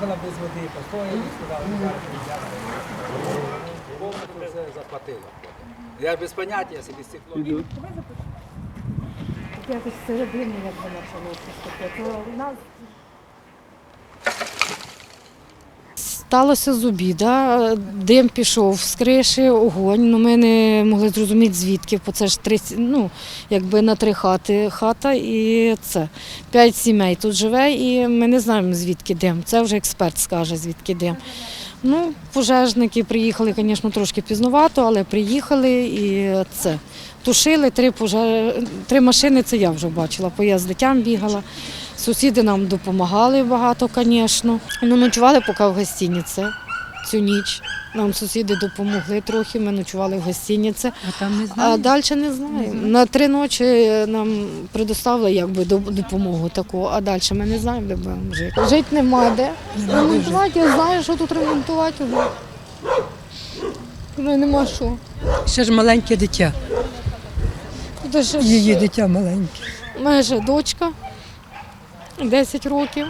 Вона без води постояли, сказала, що зараз взяти. Повністю все заплатила. Я без поняття, я собі стекло. Якось середини, як вона почалося то в нас Сталося з обіда, дим пішов з криші, огонь. Ну, ми не могли зрозуміти звідки, бо це ж три, ну, якби на три хати хата і це. П'ять сімей тут живе, і ми не знаємо, звідки дим. Це вже експерт скаже, звідки дим. Ну, пожежники приїхали, звісно, трошки пізнувато, але приїхали і це. Тушили три пожеж... три машини, це я вже бачила, бо я з дитям бігала. Сусіди нам допомагали багато, звісно. Ну, ночували поки в гостиниці цю ніч. Нам сусіди допомогли трохи, ми ночували в гостиниці. А там не А далі не знаю. На три ночі нам предоставили якби допомогу таку, а далі ми не знаємо, де будемо жити. Жити нема де. Ремонтувати, я знаю, що тут ремонтувати вже. Ну, нема що. Ще ж маленьке дитя. Це ж Її дитя маленьке. майже дочка 10 років.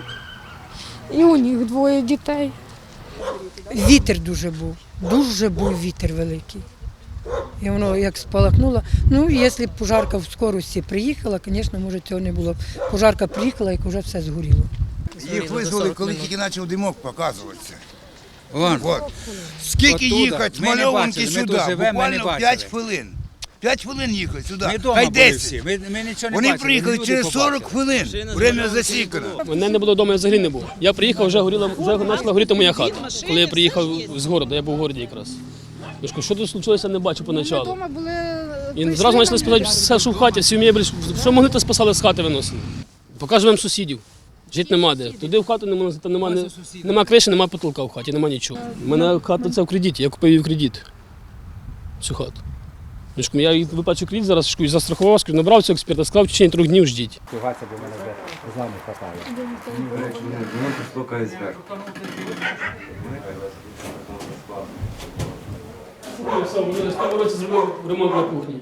І у них двоє дітей. Вітер дуже був. Дуже був вітер великий. І воно як спалахнуло. Ну, якщо б пожарка в скорості приїхала, звісно, може цього не було. Пожарка приїхала, як вже все згоріло. Їх визвали, коли тільки почав димок показуватися. Вон. От. Скільки Оттуда. їхати з мальованки сюди? Буквально 5 хвилин. 5 хвилин їхати сюди. Ми вдома Хай були 10. всі, ми, ми нічого не Вони бачили. приїхали люди через 40 побачили. хвилин. Время засікано. Мене не було вдома, я взагалі не був. Я приїхав, вже горіла, вже почала горіти моя хата. Коли я приїхав з городу, я був в городі якраз. Я ж кажу, що тут случилося, не бачу поначалу. Вдома були. І зразу почали спитати все, що в хаті, всі мебель, що могли, то спасали з хати виносили. Покажемо сусідів. Жити нема де. Туди в хату нема, там нема, не, нема криші, нема потолка в хаті, нема нічого. У мене хата це в кредиті, я купив її в кредит. Цю хату. Я ж кажу, Я їй виплачу кредит, зараз застрахував, скажу, набрав цього експерта, сказав, в течение трьох днів ждіть. Фігаться, бо мене вже з нами хватає. Все, в тому році зробив ремонт на кухні.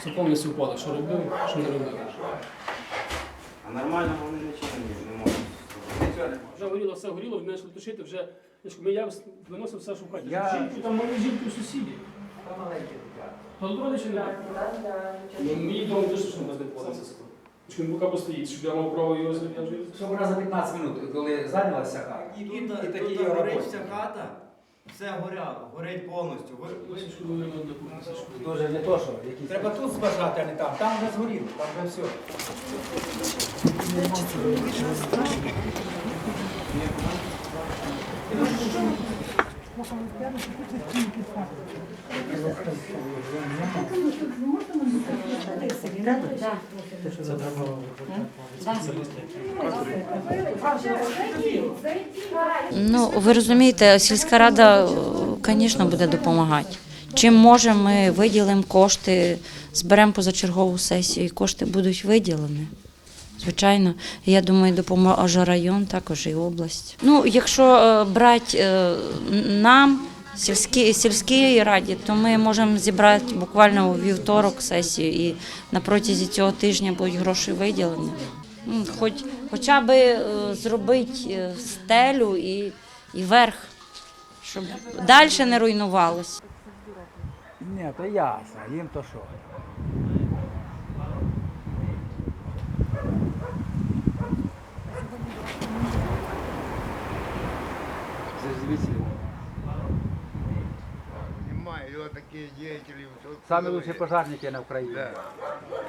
Все повністю впало, що робив, що не робив. А нормально вони нічого не, не можуть. Вже горіло, все горіло, не почали тушити, вже я ж кажу, я виносив все, що в хаті. Я- Жінки, там мої жінки у сусідів. Та до родичі не Ну, Мені вдома дуже що не вкладається скло. Він поки постоїть, щоб я мав право його зробити. Щоб вона за 15 минут, коли зайнялася хата, і, Тут, такі тут горить вся хата, все горяло, горить повністю. Ви, ви, Дуже не то, що якісь... Треба тут зважати, а не там. Там вже згоріло, там вже все. Ну, ви розумієте, сільська рада, звісно, буде допомагати. Чим можемо, ми виділимо кошти, зберемо позачергову сесію, і кошти будуть виділені. Звичайно, я думаю, допоможе район, також і область. Ну, якщо е, брати е, нам, сільській, сільській раді, то ми можемо зібрати буквально у вівторок сесію, і на протязі цього тижня будуть гроші виділені. Хоч, хоча б е, зробити стелю і, і верх, щоб далі не руйнувалося. Ні, то ясно, їм то що. Немає, деятели діятелі. Самі лучші пожарники на Украине. Да.